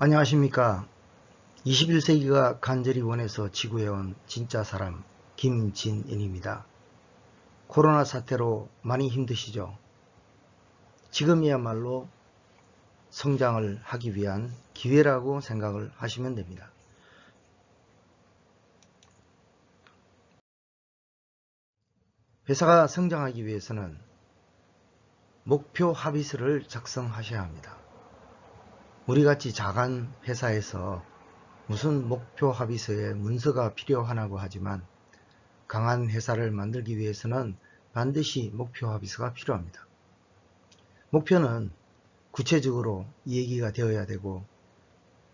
안녕하십니까. 21세기가 간절히 원해서 지구해온 진짜 사람 김진인입니다. 코로나 사태로 많이 힘드시죠? 지금이야말로 성장을 하기 위한 기회라고 생각을 하시면 됩니다. 회사가 성장하기 위해서는 목표 합의서를 작성하셔야 합니다 우리같이 작은 회사에서 무슨 목표 합의서에 문서가 필요하다고 하지만 강한 회사를 만들기 위해서는 반드시 목표 합의서가 필요합니다. 목표는 구체적으로 얘기가 되어야 되고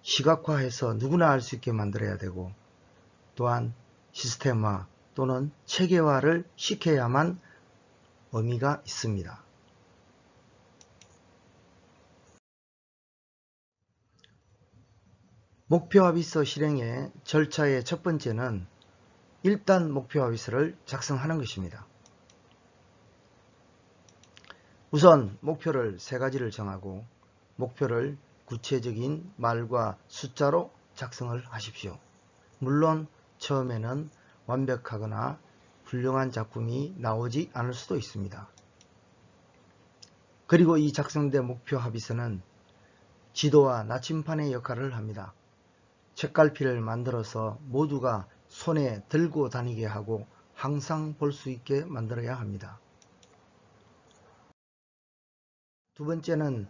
시각화해서 누구나 알 수 있게 만들어야 되고 또한 시스템화 또는 체계화를 시켜야만 의미가 있습니다. 목표 합의서 실행의 절차의 첫 번째는 일단 목표 합의서를 작성하는 것입니다. 우선 목표를 세 가지를 정하고 목표를 구체적인 말과 숫자로 작성을 하십시오. 물론 처음에는 완벽하거나 훌륭한 작품이 나오지 않을 수도 있습니다. 그리고 이 작성된 목표 합의서는 지도와 나침판의 역할을 합니다. 책갈피를 만들어서 모두가 손에 들고 다니게 하고 항상 볼 수 있게 만들어야 합니다. 두 번째는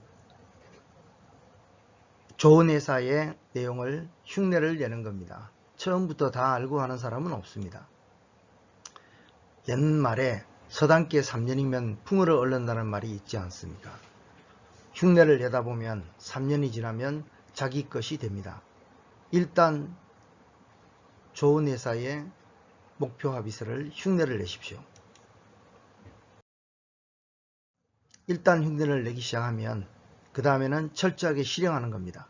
좋은 회사의 내용을 흉내를 내는 겁니다. 처음부터 다 알고 하는 사람은 없습니다. 옛말에 서당계 3년이면 풍어를 얻는다는 말이 있지 않습니까? 흉내를 내다 보면 3년이 지나면 자기 것이 됩니다. 일단 좋은 회사의 목표 합의서를 흉내를 내십시오. 일단 흉내를 내기 시작하면 그 다음에는 철저하게 실행하는 겁니다.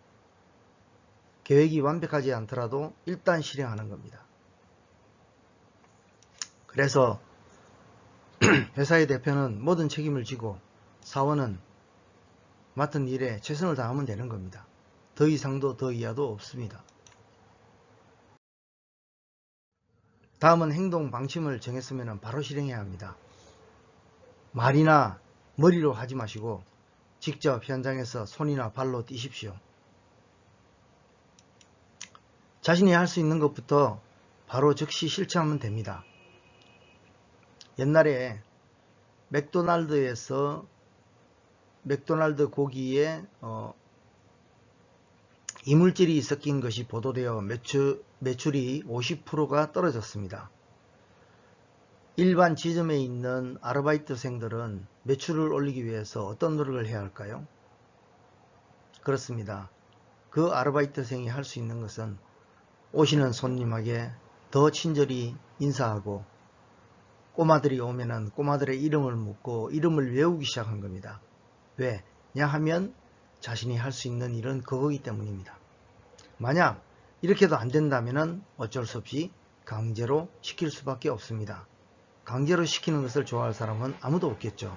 계획이 완벽하지 않더라도 일단 실행하는 겁니다. 그래서 회사의 대표는 모든 책임을 지고 사원은 맡은 일에 최선을 다하면 되는 겁니다. 더 이상도 더 이하도 없습니다. 다음은 행동 방침을 정했으면 바로 실행해야 합니다. 말이나 머리로 하지 마시고 직접 현장에서 손이나 발로 뛰십시오. 자신이 할 수 있는 것부터 바로 즉시 실천하면 됩니다. 옛날에 맥도날드에서 맥도날드 고기에 어, 이물질이 섞인 것이 보도되어 매출, 매출이 50%가 떨어졌습니다. 일반 지점에 있는 아르바이트생들은 매출을 올리기 위해서 어떤 노력을 해야 할까요? 그렇습니다. 그 아르바이트생이 할 수 있는 것은 오시는 손님에게 더 친절히 인사하고 꼬마들이 오면은 꼬마들의 이름을 묻고 이름을 외우기 시작한 겁니다. 왜? 냐 하면 자신이 할 수 있는 일은 그거기 때문입니다. 만약 이렇게도 안 된다면 어쩔 수 없이 강제로 시킬 수밖에 없습니다. 강제로 시키는 것을 좋아할 사람은 아무도 없겠죠.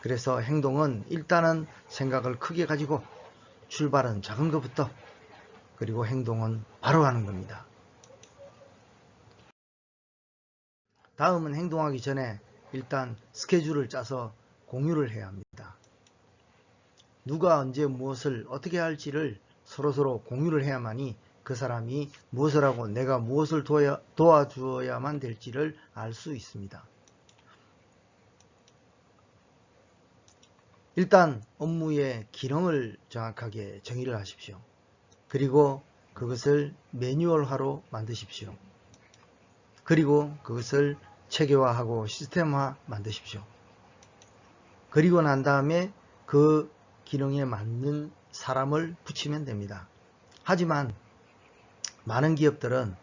그래서 행동은 일단은 생각을 크게 가지고 출발은 작은 것부터 그리고 행동은 바로 하는 겁니다. 다음은 행동하기 전에 일단 스케줄을 짜서 공유를 해야 합니다. 누가 언제 무엇을 어떻게 할지를 서로서로 공유를 해야만이 그 사람이 무엇을 하고 내가 무엇을 도와, 도와주어야만 될지를 알 수 있습니다. 일단 업무의 기능을 정확하게 정의를 하십시오. 그리고 그것을 매뉴얼화로 만드십시오. 그리고 그것을 체계화하고 시스템화 만드십시오. 그리고 난 다음에 그 기능에 맞는 사람을 붙이면 됩니다. 하지만 많은 기업들은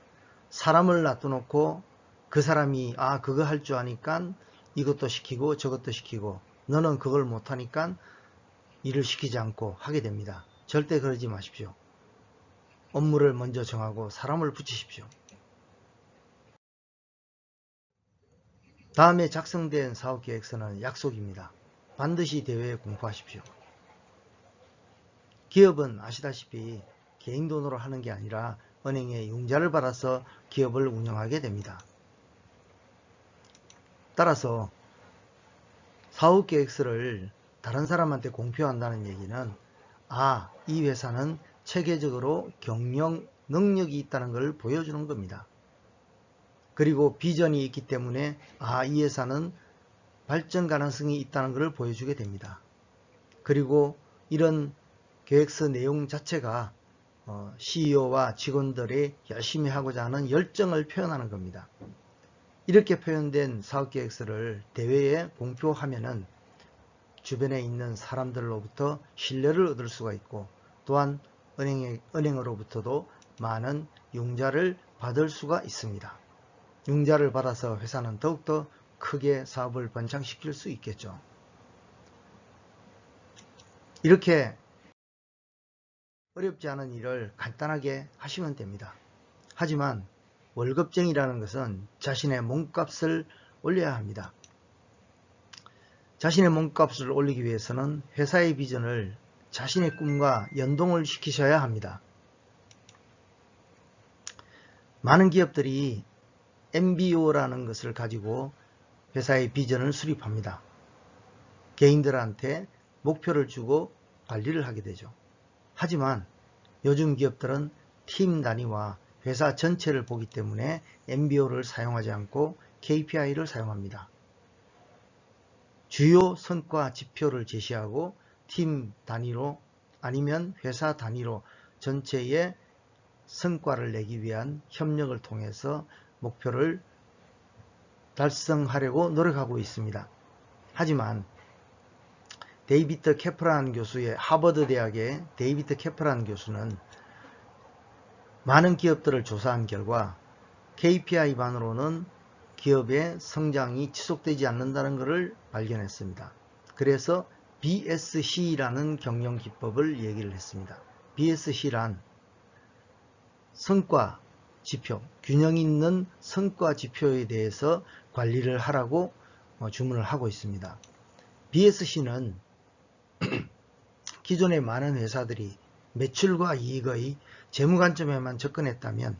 사람을 놔둬놓고 그 사람이 아 그거 할 줄 아니까 이것도 시키고 저것도 시키고 너는 그걸 못하니까 일을 시키지 않고 하게 됩니다. 절대 그러지 마십시오. 업무를 먼저 정하고 사람을 붙이십시오. 다음에 작성된 사업계획서는 약속입니다. 반드시 대회에 공포하십시오. 기업은 아시다시피 개인 돈으로 하는 게 아니라 은행에 융자를 받아서 기업을 운영하게 됩니다. 따라서 사업 계획서를 다른 사람한테 공표한다는 얘기는 아, 이 회사는 체계적으로 경영 능력이 있다는 걸 보여주는 겁니다. 그리고 비전이 있기 때문에 아, 이 회사는 발전 가능성이 있다는 것을 보여주게 됩니다. 그리고 이런 계획서 내용 자체가 어, CEO와 직원들이 열심히 하고자 하는 열정을 표현하는 겁니다. 이렇게 표현된 사업계획서를 대회에 공표하면은 주변에 있는 사람들로부터 신뢰를 얻을 수가 있고 또한 은행에, 은행으로부터도 많은 융자를 받을 수가 있습니다. 융자를 받아서 회사는 더욱더 크게 사업을 번창시킬 수 있겠죠. 이렇게 어렵지 않은 일을 간단하게 하시면 됩니다. 하지만 월급쟁이라는 것은 자신의 몸값을 올려야 합니다. 자신의 몸값을 올리기 위해서는 회사의 비전을 자신의 꿈과 연동을 시키셔야 합니다. 많은 기업들이 MBO라는 것을 가지고 회사의 비전을 수립합니다. 개인들한테 목표를 주고 관리를 하게 되죠. 하지만 요즘 기업들은 팀 단위와 회사 전체를 보기 때문에 MBO를 사용하지 않고 KPI를 사용합니다. 주요 성과 지표를 제시하고 팀 단위로 아니면 회사 단위로 전체의 성과를 내기 위한 협력을 통해서 목표를 달성하려고 노력하고 있습니다. 하지만 데이비트 케프란 교수의 하버드 대학의 데이비트 케프란 교수는 많은 기업들을 조사한 결과 KPI만으로는 기업의 성장이 지속되지 않는다는 것을 발견했습니다. 그래서 BSC라는 경영 기법을 얘기를 했습니다. BSC란 성과 지표, 균형 있는 성과 지표에 대해서 관리를 하라고 어, 주문을 하고 있습니다. BSC는 기존의 많은 회사들이 매출과 이익의 재무 관점에만 접근했다면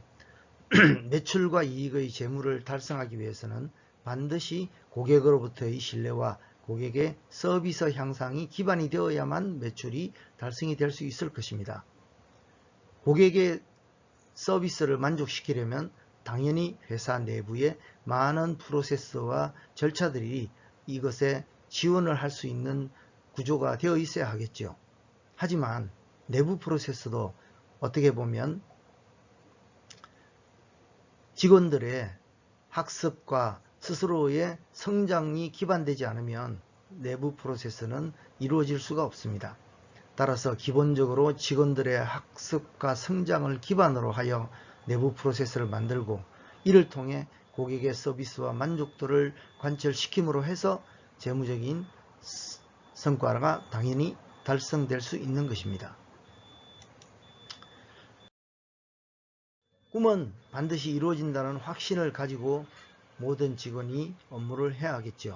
매출과 이익의 재무를 달성하기 위해서는 반드시 고객으로부터의 신뢰와 고객의 서비스 향상이 기반이 되어야만 매출이 달성이 될 수 있을 것입니다. 고객의 서비스를 만족시키려면 당연히 회사 내부에 많은 프로세스와 절차들이 이것에 지원을 할 수 있는 구조가 되어 있어야 하겠죠. 하지만 내부 프로세스도 어떻게 보면 직원들의 학습과 스스로의 성장이 기반되지 않으면 내부 프로세스는 이루어질 수가 없습니다. 따라서 기본적으로 직원들의 학습과 성장을 기반으로 하여 내부 프로세스를 만들고 이를 통해 고객의 서비스와 만족도를 관철시킴으로 해서 재무적인 성과가 당연히 달성될 수 있는 것입니다. 꿈은 반드시 이루어진다는 확신을 가지고 모든 직원이 업무를 해야 하겠죠.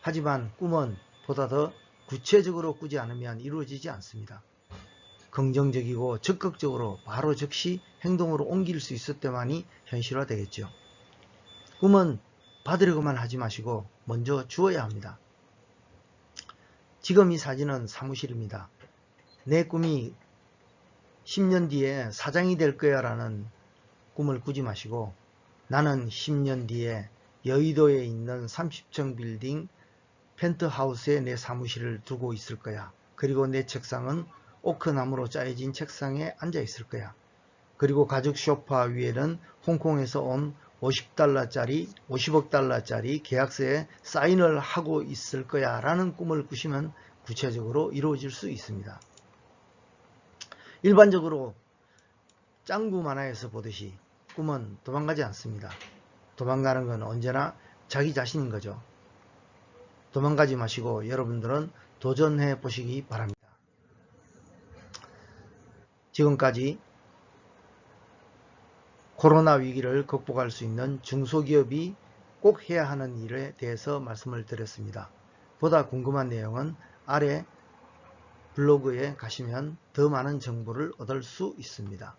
하지만 꿈은 보다 더 구체적으로 꾸지 않으면 이루어지지 않습니다. 긍정적이고 적극적으로 바로 즉시 행동으로 옮길 수 있을 때만이 현실화 되겠죠. 꿈은 받으려고만 하지 마시고 먼저 주어야 합니다. 지금 이 사진은 사무실입니다. 내 꿈이 10년 뒤에 사장이 될 거야 라는 꿈을 꾸지 마시고 나는 10년 뒤에 여의도에 있는 30층 빌딩 펜트하우스에 내 사무실을 두고 있을 거야. 그리고 내 책상은 오크나무로 짜여진 책상에 앉아 있을 거야. 그리고 가죽 쇼파 위에는 홍콩에서 온 50달러짜리, 50억 달러짜리 계약서에 사인을 하고 있을 거야 라는 꿈을 꾸시면 구체적으로 이루어질 수 있습니다. 일반적으로 짱구 만화에서 보듯이 꿈은 도망가지 않습니다. 도망가는 건 언제나 자기 자신인 거죠. 도망가지 마시고 여러분들은 도전해 보시기 바랍니다. 지금까지 코로나 위기를 극복할 수 있는 중소기업이 꼭 해야 하는 일에 대해서 말씀을 드렸습니다. 보다 궁금한 내용은 아래 블로그에 가시면 더 많은 정보를 얻을 수 있습니다.